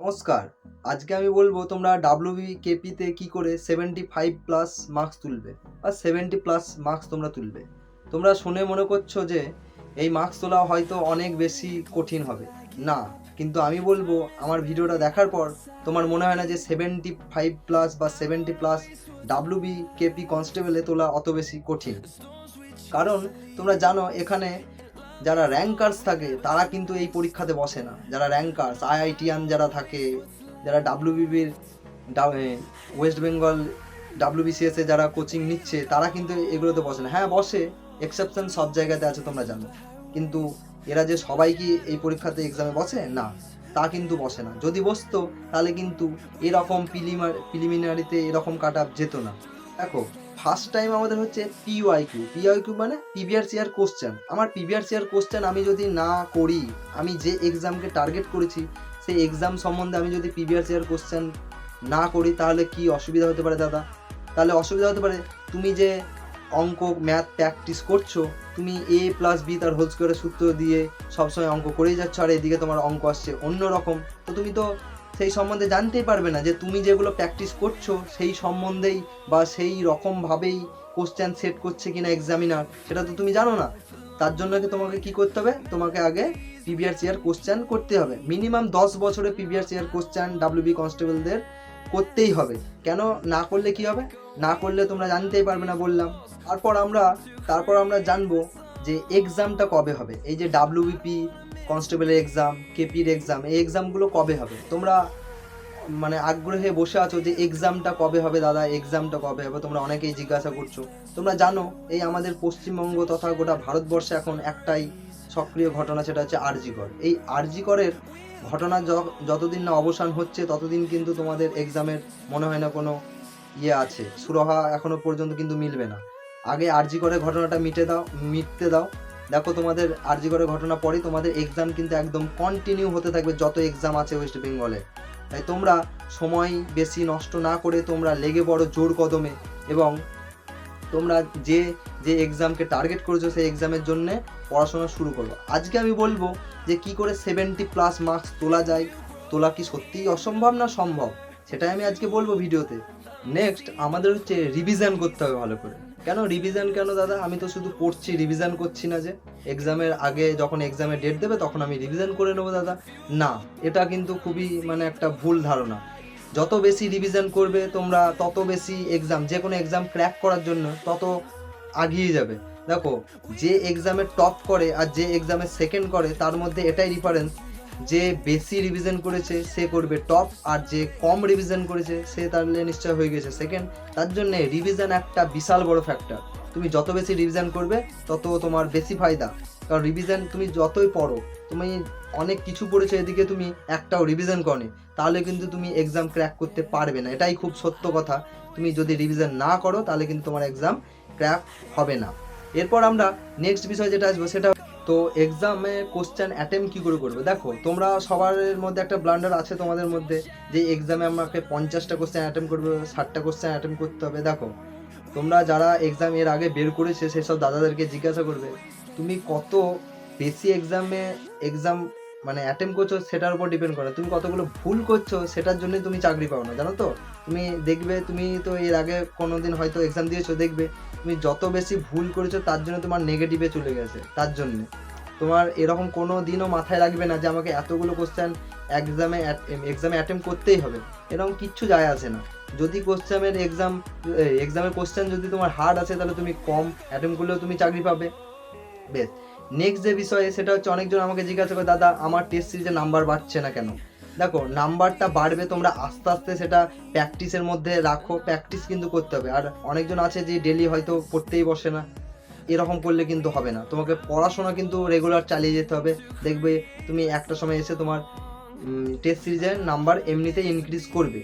নমস্কার। আজকে আমি বলব তোমরা ডাব্লিউবি কেপিতে কি করে সেভেন্টি ফাইভ প্লাস মার্কস তুলবে বা সেভেন্টি প্লাস মার্কস তোমরা তুলবে। তোমরা শুনে মনে করছ যে এই মার্কস তোলা হয়তো অনেক বেশি কঠিন হবে। না, কিন্তু আমি বলব আমার ভিডিওটা দেখার পর তোমার মনে হয় না যে সেভেন্টি ফাইভ প্লাস বা সেভেন্টি প্লাস ডাব্লিউবি কেপি কনস্টেবলে তোলা অত বেশি কঠিন। কারণ তোমরা জানো এখানে যারা র্যাঙ্কার্স থাকে, তারা কিন্তু এই পরীক্ষাতে বসে না। যারা র্যাঙ্কার্স আইআইটিয়ান যারা থাকে, যারা ডাব্লিউবিবির ওয়েস্ট বেঙ্গল ডাব্লিউবিসিএস যারা কোচিং নিচ্ছে, তারা কিন্তু এগুলোতে বসে না। হ্যাঁ বসে এক্সেপশন সব জায়গাতে আছে, তোমরা জানো। কিন্তু এরা যে সবাই কি এই পরীক্ষাতে এক্সামে বসে? না, তা কিন্তু বসে না। যদি বসতো, তাহলে কিন্তু এরকম প্রিলিমার, প্রিলিমিনারিতে এরকম কাট আপ যেত না। দেখো ফার্স্ট টাইম আমাদের হচ্ছে P Y Q P Y Q মানে পিভিআর সিআর কোশ্চেন আমার পিভিআর সিআর কোশ্চেন আমি যদি না করি, আমি যে এক্সামকে টার্গেট করেছি, সেই এক্সাম সম্বন্ধে আমি যদি পিভিআর সিআর কোশ্চেন না করি, তাহলে কি অসুবিধা হতে পারে দাদা? তাহলে অসুবিধা হতে পারে, তুমি যে অঙ্ক ম্যাথ প্র্যাকটিস করছ, তুমি এ প্লাস বি তার হোল স্কোয়ারের সূত্র দিয়ে সবসময় অঙ্ক করেই যাচ্ছ, আর এদিকে তোমার অঙ্ক আসছে অন্য রকম তো তুমি তো সেই সম্বন্ধে জানতেই পারবে না যে তুমি যেগুলো প্র্যাকটিস করছ, সেই সম্বন্ধেই বা সেই রকমভাবেই কোশ্চেন সেট করছে কিনা এক্সামিনার সেটা তো তুমি জানো না। তার জন্য তোমাকে কি করতে হবে? তোমাকে আগে পিবিআর চেয়ার কোশ্চেন করতে হবে। মিনিমাম দশ বছরে পিবিআর চেয়ার কোশ্চেন ডাব্লিউবি কনস্টেবলদের করতেই হবে। কেন? না করলে কি হবে? না করলে তোমরা জানতেই পারবে না বললাম। তারপর আমরা তারপর আমরা জানব যে এক্সামটা কবে হবে? এই যে ডাব্লিউবিপি কনস্টেবলের এক্সাম কেপির এক্সাম এই এক্সামগুলো কবে হবে? তোমরা মানে আগ্রহে বসে আছো যে এক্সামটা কবে হবে দাদা এক্সামটা কবে হবে? তোমরা অনেকেই জিজ্ঞাসা করছ। তোমরা জানো, এই আমাদের পশ্চিমবঙ্গ তথা গোটা ভারতবর্ষে এখন একটাই সক্রিয় ঘটনা, সেটা হচ্ছে আরজিকর। এই আরজিকরের ঘটনা যতদিন না অবসান হচ্ছে, ততদিন কিন্তু তোমাদের এক্সামের মনে হয় না কোনো ইয়ে আছে। সুরহা এখনও পর্যন্ত কিন্তু মিলবে না। আগে আরজি করে ঘটনাটা মিটে দাও, মিটতে দাও। দেখো তোমাদের আরজি করে ঘটনা পরে তোমাদের এক্সাম কিন্তু একদম কন্টিনিউ হতে থাকবে, যত এক্সাম আছে ওয়েস্ট বেঙ্গলে তাই তোমরা সময় বেশি নষ্ট না করে তোমরা লেগে পড়ো জোর কদমে এবং তোমরা যে যে এক্সামকে টার্গেট করেছ সেই এক্সামের জন্যে পড়াশোনা শুরু করো। আজকে আমি বলব যে কি করে সেভেন্টি প্লাস মার্কস তোলা যায়, তোলা কি সত্যিই অসম্ভব না সম্ভব? সেটাই আমি আজকে বলব ভিডিওতে। নেক্সট আমাদের হচ্ছে রিভিশন করতে হবে ভালো করে। কেন রিভিশন কেন দাদা? আমি তো শুধু পড়ছি রিভিশন করছি না যে। এক্সামের আগে যখন এক্সামের ডেট দেবে, তখন আমি রিভিশন করে নেব দাদা। না, এটা কিন্তু খুবই মানে একটা ভুল ধারণা। যত বেশি রিভিশন করবে তোমরা, তত বেশি এক্সাম যে কোনো এক্সাম ক্র্যাক করার জন্য তত আগিয়ে যাবে। দেখো, যে এক্সামে টপ করে আর যে এক্সামে সেকেন্ড করে, তার মধ্যে এটাই ডিফারেন্স যে বেশি রিভিশন করেছে, সে করবে টপ আর যে কম রিভিশন করেছে, সে তাহলে নিশ্চয় হয়ে গেছে সেকেন্ড তার জন্য রিভিশন একটা বিশাল বড় ফ্যাক্টর তুমি যত বেশি রিভিশন করবে, তত তোমার বেশি ফায়দা। কারণ রিভিশন তুমি যতই পড়ো, তুমি অনেক কিছু পড়েছো এদিকে তুমি একটাও রিভিশন করনি। তাহলে কিন্তু তুমি এক্সাম ক্র্যাক করতে পারবে না। এটাই খুব সত্য কথা। তুমি যদি রিভিশন না করো, তাহলে কিন্তু তোমার এক্সাম ক্র্যাক হবে না। এরপর আমরা নেক্সট বিষয় যেটা আসব, সেটা তো এক্সামে কোশ্চেন অ্যাটেম্প কী করে করবে? দেখো, তোমরা সবার মধ্যে একটা ব্লান্ডার আছে তোমাদের মধ্যে যে এক্সামে আমাকে পঞ্চাশটা কোশ্চেন অ্যাটেম্প করবে, ষাটটা কোশ্চেন অ্যাটেম্প করতে হবে। দেখো, তোমরা যারা এক্সাম এর আগে বের করেছে সেসব দাদাদেরকে জিজ্ঞাসা করবে, তুমি কত বেশি এক্সামে এক্সাম মানে অ্যাটেম্প করছ সেটার উপর ডিপেন্ড করে? তুমি কতগুলো ভুল করছ সেটার জন্যই তুমি চাকরি পাও না, জানো তো? তুমি দেখবে, তুমি তো এর আগে কোনো দিন হয়তো এক্সাম দিয়েছ, দেখবে। তুমি যত বেশি ভুল করেছ, তার জন্য তোমার নেগেটিভে চলে গেছে, তার জন্য। তোমার এরকম কোনো দিনও মাথায় রাখবে না যে, আমাকে এতগুলো কোশ্চেন এক্সামে এক্সামে অ্যাটেম্প করতেই হবে। এরকম কিচ্ছু যায় আসে না। যদি কোশ্চেনের এক্সাম এক্সামের কোশ্চেন যদি তোমার হার্ড আছে তাহলে তুমি কম অ্যাটেম্প করলেও তুমি চাকরি পাবে। বেশ। নেক্সট যে বিষয়ে, সেটা হচ্ছে অনেকজন আমাকে জিজ্ঞাসা করে, দাদা, আমার টেস্ট সিরিজে নাম্বার বাড়ছে না কেন? দেখো নাম্বারটা বাড়বে তোমরা আস্তে আস্তে সেটা প্র্যাকটিসের মধ্যে রাখো প্র্যাকটিস কিন্তু করতে হবে। আর অনেকজন আছে যে ডেলি হয়তো পড়তেই বসে না। এরকম করলে কিন্তু হবে না। তোমাকে পড়াশোনা কিন্তু রেগুলার চালিয়ে যেতে হবে। দেখবে তুমি একটা সময় এসে তোমার টেস্ট সিরিজের নাম্বার এমনিতেই ইনক্রিজ করবে।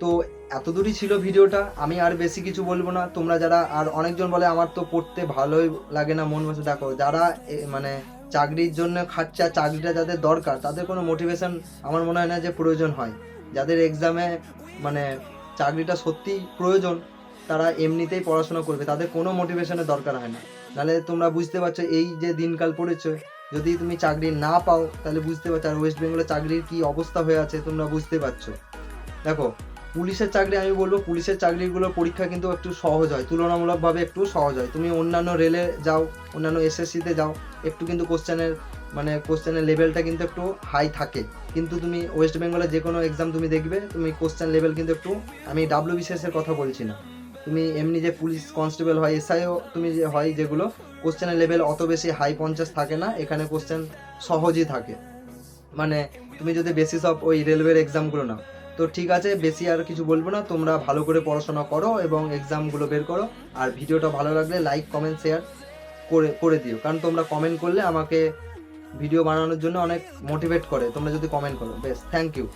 তো এত দূরই ছিল ভিডিওটা। আমি আর বেশি কিছু বলব না। তোমরা যারা, আর অনেকজন বলে আমার তো পড়তে ভালোই লাগে না, মন বসে। দেখো, যারা মানে চাকরির জন্য খাচ্ছে আর চাকরিটা যাদের দরকার, তাদের কোনো মোটিভেশন আমার মনে হয় না যে প্রয়োজন হয়। যাদের এক্সামে মানে চাকরিটা সত্যি প্রয়োজন, তারা এমনিতেই পড়াশোনা করবে, তাদের কোনো মোটিভেশনের দরকার হয় না। নাহলে তোমরা বুঝতে পারছ এই যে দিনকাল পড়েছো, যদি তুমি চাকরি না পাও, তাহলে বুঝতে পারছ আর ওয়েস্ট বেঙ্গলের চাকরির কি অবস্থা হয়ে আছে তোমরা বুঝতে পারছ। দেখো পুলিশের চাকরি আমি বলব, পুলিশের চাকরিগুলোর পরীক্ষা কিন্তু একটু সহজ হয়, তুলনামূলকভাবে একটু সহজ হয়। তুমি অন্যান্য রেলে যাও, অন্যান্য এসএসসিতে যাও, একটু কিন্তু কোশ্চেনের মানে কোশ্চেনের লেভেলটা কিন্তু একটু হাই থাকে। কিন্তু তুমি ওয়েস্ট বেঙ্গলে যে কোনো এক্সাম তুমি দেখবে, তুমি কোশ্চেন লেভেল কিন্তু একটু, আমি ডাব্লিউ বিসিএসের কথা বলছি না। তুমি এমনি যে পুলিশ কনস্টেবল হয় এসআইও তুমি যে হয় যেগুলো, কোশ্চেনের লেভেল অত বেশি হাই পঞ্চাশ থাকে না, এখানে কোশ্চেন সহজই থাকে। মানে তুমি যদি বেসিস অফ ওই রেলওয়ের এক্সামগুলো নাও তো ঠিক আছে, বেশি আর কিছু বলব না। তোমরা ভালো করে পড়াশোনা করো এবং এক্সামগুলো বের করো। আর ভিডিওটা ভালো লাগলে লাইক কমেন্ট শেয়ার করে করে দিও। কারণ তোমরা কমেন্ট করলে আমাকে ভিডিও বানানোর জন্য অনেক মোটিভেট করে। তোমরা যদি কমেন্ট করো, বেশ থ্যাংক ইউ